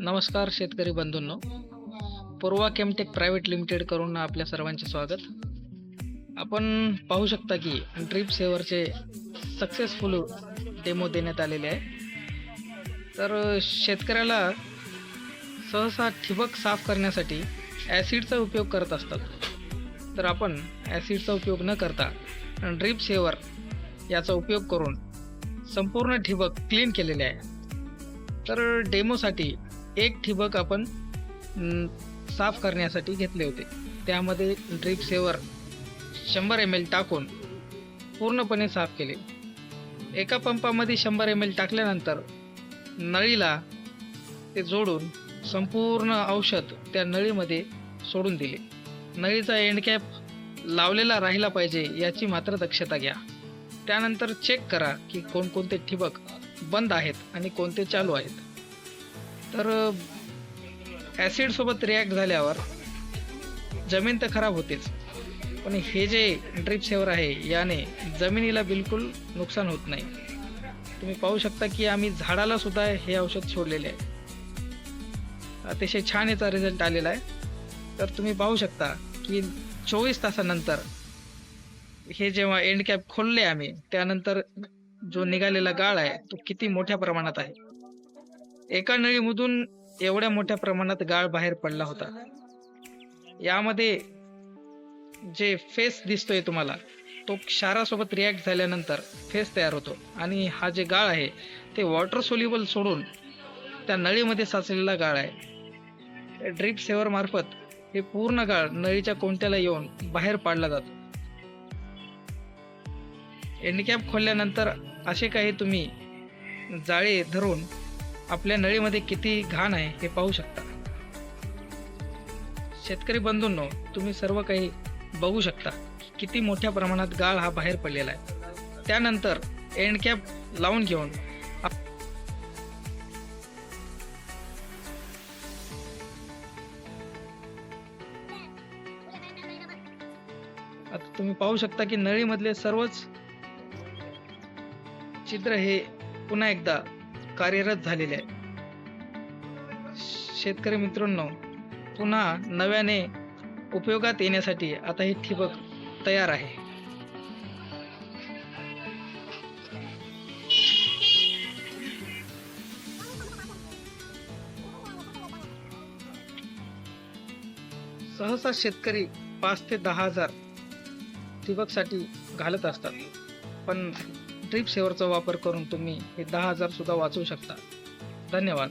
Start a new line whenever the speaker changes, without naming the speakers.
नमस्कार शेतकरी बंधूंनो. पूर्वा केमटेक प्रायव्हेट लिमिटेड करून आपल्या सर्वांचे स्वागत. आपण पाहू शकता की ड्रीप सेवरचे सक्सेसफुल डेमो देण्यात आलेले आहे. तर शेतकऱ्याला सहसा ठिबक साफ करण्यासाठी ॲसिडचा उपयोग करत असतात. तर आपण ॲसिडचा उपयोग न करता ड्रीप सेवर याचा उपयोग करून संपूर्ण ठिबक क्लीन केलेले आहे. तर डेमोसाठी एक ठिबक आपण साफ करण्यासाठी घेतले होते. त्यामध्ये ड्रीप सेवर शंभर एम एल टाकून पूर्णपणे साफ केले. एका पंपामध्ये शंभर एम एल टाकल्यानंतर नळीला ते जोडून संपूर्ण औषध त्या नळीमध्ये सोडून दिले. नळीचा एंडकॅप लावलेला राहिला पाहिजे याची मात्र दक्षता घ्या. त्यानंतर चेक करा की कोणकोणते ठिबक बंद आहेत आणि कोणते चालू आहेत. तर ॲसिडसोबत रिॲक्ट झाल्यावर जमीन तर खराब होतेच. पण हे जे ड्रिप सेवर आहे याने जमिनीला बिलकुल नुकसान होत नाही. तुम्ही पाहू शकता की आम्ही झाडाला सुद्धा हे औषध सोडलेले आहे. अतिशय छान याचा रिझल्ट आलेला आहे. तर तुम्ही पाहू शकता की चोवीस तासानंतर हे जेव्हा एंड कॅप खोलले आम्ही त्यानंतर जो निघालेला गाळ आहे तो किती मोठ्या प्रमाणात आहे. एका नळीमधून एवढ्या मोठ्या प्रमाणात गाळ बाहेर पडला होता. यामध्ये जे फेस दिसतोय तुम्हाला तो क्षारासोबत रिॲक्ट झाल्यानंतर फेस तयार होतो. आणि हा जे गाळ आहे ते वॉटर सोल्युबल सोडून त्या नळीमध्ये साचलेला गाळ आहे. ड्रीप सेवर मार्फत हे पूर्ण गाळ नळीच्या कोणत्याला येऊन बाहेर पाडला जातो. एंडकॅप खोलल्यानंतर असे काही तुम्ही जाळे धरून आपल्या नळीमध्ये किती घाण आहे हे पाहू शकता. शेतकरी बंधूंनो तुम्ही सर्व काही बघू शकता किती मोठ्या प्रमाणात गाळ हा बाहेर पडलेला आहे. त्यानंतर एंडकॅप लावून घेऊन आता तुम्ही पाहू शकता की नळीमधले सर्वच चित्र हे पुन्हा एकदा कार्यरत झालेले आहे. शेतकरी मित्रांनो पुन्हा नव्याने उपयोगात येण्यासाठी आता ही ठिबक तयार आहे. सहसा शेतकरी पाच ते दहा हजार ठिबकसाठी घालत असतात. पण ड्रीप सेवरचा वापर करून तुम्ही हे दहा हजार सुद्धा वाचवू शकता. धन्यवाद.